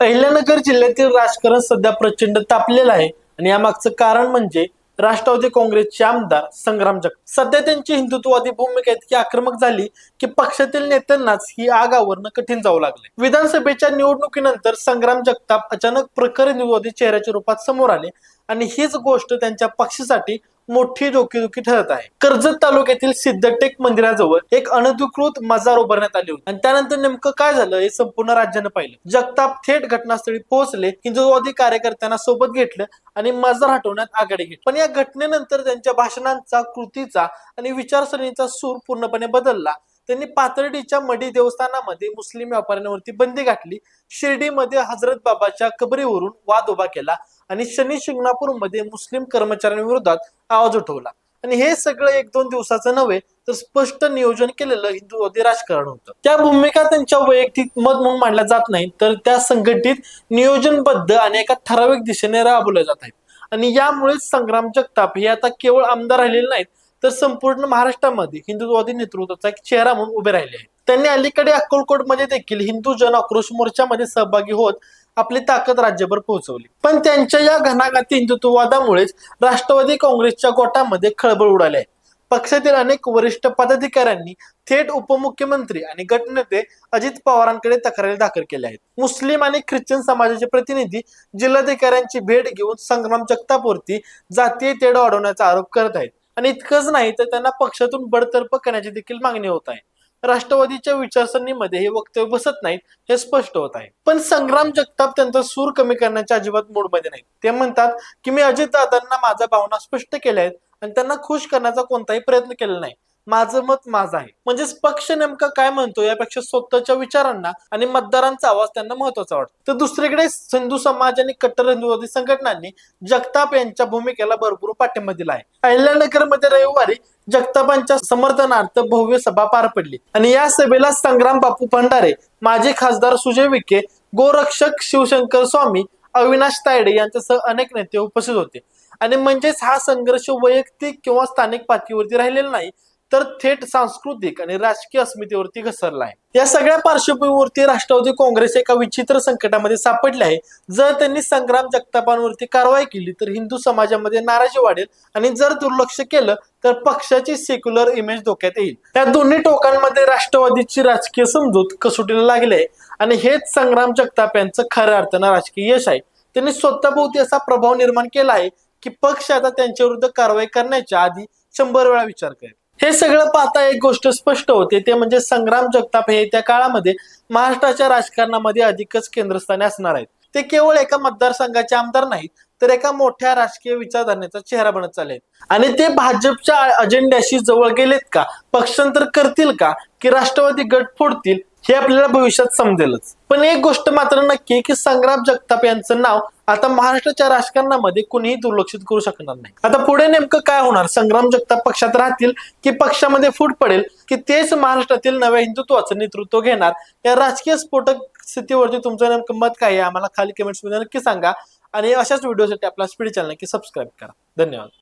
अहिल्यानगर जिल्ह्यातील राजकारण सध्या प्रचंड तापलेलं आहे. आणि यामागचं कारण म्हणजे राष्ट्रवादी काँग्रेसचे आमदार संग्राम जग सध्या त्यांची हिंदुत्ववादी भूमिका इतकी आक्रमक झाली की पक्षातील नेत्यांनाच ही आग आवरणं कठीण जाऊ लागले. विधानसभेच्या निवडणुकीनंतर संग्राम जगताप अचानक प्रखर हिंदुत्ववादी चेहऱ्याच्या रूपात समोर आले आणि हीच गोष्ट त्यांच्या पक्षासाठी मोठी डोकेदुखी ठरत आहे. कर्जत तालुक्यातील सिद्धटेक मंदिराजवळ एक अनधिकृत मजार उभारण्यात आली होती. आणि त्यानंतर नेमकं काय झालं हे संपूर्ण राज्यानं पाहिलं. जगताप थेट घटनास्थळी पोहोचले हिंदुत्ववादी कार्यकर्त्यांना सोबत घेतलं आणि मजार हटवण्यात आघाडी घेतली. पण या घटनेनंतर त्यांच्या भाषणांचा कृतीचा आणि विचारसरणीचा सूर पूर्णपणे बदलला. त्यांनी पाथर्डीच्या मडी देवस्थानामध्ये मुस्लिम व्यापाऱ्यांवरती बंदी घातली. शिर्डीमध्ये हजरत बाबाच्या कबरीवरून वाद उभा केला आणि शनी शिंगणापूरमध्ये मुस्लिम कर्मचाऱ्यांविरोधात आवाज उठवला. आणि हे सगळं एक दोन दिवसाचं नव्हे तर स्पष्ट नियोजन केलेलं हिंदूवादी राजकारण होतं. त्या भूमिका त्यांच्या वैयक्तिक मत म्हणून मांडल्या जात नाही तर त्या संघटित नियोजनबद्ध आणि एका ठराविक दिशेने राबवल्या जात आहेत. आणि यामुळेच संग्राम जगताप हे आता केवळ आमदार राहिलेले नाहीत तर संपूर्ण महाराष्ट्रामध्ये हिंदुत्ववादी नेतृत्वाचा एक चेहरा म्हणून उभे राहिले आहेत. त्यांनी अलीकडे अक्कलकोटमध्ये देखील हिंदू जन आक्रोश मोर्चामध्ये सहभागी होत आपली ताकद राज्यभर पोहोचवली. पण त्यांच्या या घणाघाती हिंदुत्ववादामुळेच राष्ट्रवादी काँग्रेसच्या गोटामध्ये खळबळ उडाली आहे. पक्षातील अनेक वरिष्ठ पदाधिकाऱ्यांनी थेट उपमुख्यमंत्री आणि गटनेते अजित पवारांकडे तक्रारी दाखल केल्या आहेत. मुस्लिम आणि ख्रिश्चन समाजाचे प्रतिनिधी जिल्हाधिकाऱ्यांची भेट घेऊन संग्राम जगतापवरती जातीय तेढ वाढवण्याचा आरोप करत आहेत. आणि इतकंच नाही तर त्यांना पक्षातून बडतर्फ करण्याची देखील मागणी होत आहे. राष्ट्रवादीच्या विचारसरणीमध्ये हे वक्तव्य बसत नाहीत हे स्पष्ट होत आहे. पण संग्राम जगताप त्यांचा सूर कमी करण्याच्या अजिबात मूडमध्ये नाही. ते म्हणतात की मी अजितदादांना माझ्या भावना स्पष्ट केल्या आहेत आणि त्यांना खुश करण्याचा कोणताही प्रयत्न केला नाही. माझं मत माझं आहे. म्हणजेच पक्ष नेमकं काय म्हणतो यापेक्षा स्वतःच्या विचारांना आणि मतदारांचा आवाज त्यांना महत्त्वाचा वाटतो. तर दुसरीकडे हिंदू समाज आणि कट्टर हिंदूवादी संघटनांनी जगताप यांच्या भूमिकेला भरपूर पाठिंबा दिला आहे. अहिल्यानगरमध्ये रविवारी जगतापांच्या समर्थनार्थ भव्य सभा पार पडली. आणि या सभेला संग्राम बापू भंडारे माजी खासदार सुजय विखे गोरक्षक शिवशंकर स्वामी अविनाश तायडे यांच्यासह अनेक नेते उपस्थित होते. आणि म्हणजेच हा संघर्ष वैयक्तिक किंवा स्थानिक पातळीवरती राहिलेला नाही तर थेट सांस्कृतिक आणि राजकीय अस्मितेवरती घसरला आहे या सगळ्या पार्श्वभूमीवरती राष्ट्रवादी काँग्रेस एका विचित्र संकटामध्ये सापडले आहे. जर त्यांनी संग्राम जगतापांवरती कारवाई केली तर हिंदू समाजामध्ये नाराजी वाढेल आणि जर दुर्लक्ष केलं तर पक्षाची सेक्युलर इमेज धोक्यात येईल. या दोन्ही टोकांमध्ये राष्ट्रवादीची राजकीय समजूत कसोटीला लागली आहे. आणि हेच संग्राम जगताप यांचं खऱ्या अर्थानं राजकीय यश आहे. त्यांनी स्वतःभोवती असा प्रभाव निर्माण केला आहे की पक्ष आता त्यांच्या विरुद्ध कारवाई करण्याच्या आधी शंभर वेळा विचार करेल. हे सगळं पाहता एक गोष्ट स्पष्ट होते. ते म्हणजे संग्राम जगताप हे त्या काळामध्ये महाराष्ट्राच्या राजकारणामध्ये अधिकच केंद्रस्थानी असणार आहेत. ते केवळ एका मतदारसंघाचे आमदार नाहीत तर एका मोठ्या राजकीय विचारधारणेचा चेहरा बनत चालले आणि ते भाजपच्या अजेंड्याशी जवळ गेलेत का? पक्षांतर करतील का? की राष्ट्रवादी गट फोडतील? हे आपल्याला भविष्यात समजेलच. पण एक गोष्ट मात्र नक्की की संग्राम जगताप यांचं नाव आता महाराष्ट्राच्या राजकारणामध्ये कुणीही दुर्लक्षित करू शकणार नाही. आता पुढे नेमकं काय होणार? संग्राम जगताप पक्षात राहतील की पक्षामध्ये फूट पडेल की तेच महाराष्ट्रातील नव्या हिंदुत्वाचं नेतृत्व घेणार? या राजकीय स्फोटक स्थितीवरती तुमचं नेमकं मत काय आहे? आम्हाला खाली कमेंट्समध्ये नक्की सांगा. आणि अशाच व्हिडिओसाठी आपला स्पीड चॅनल की सबस्क्राईब करा. धन्यवाद.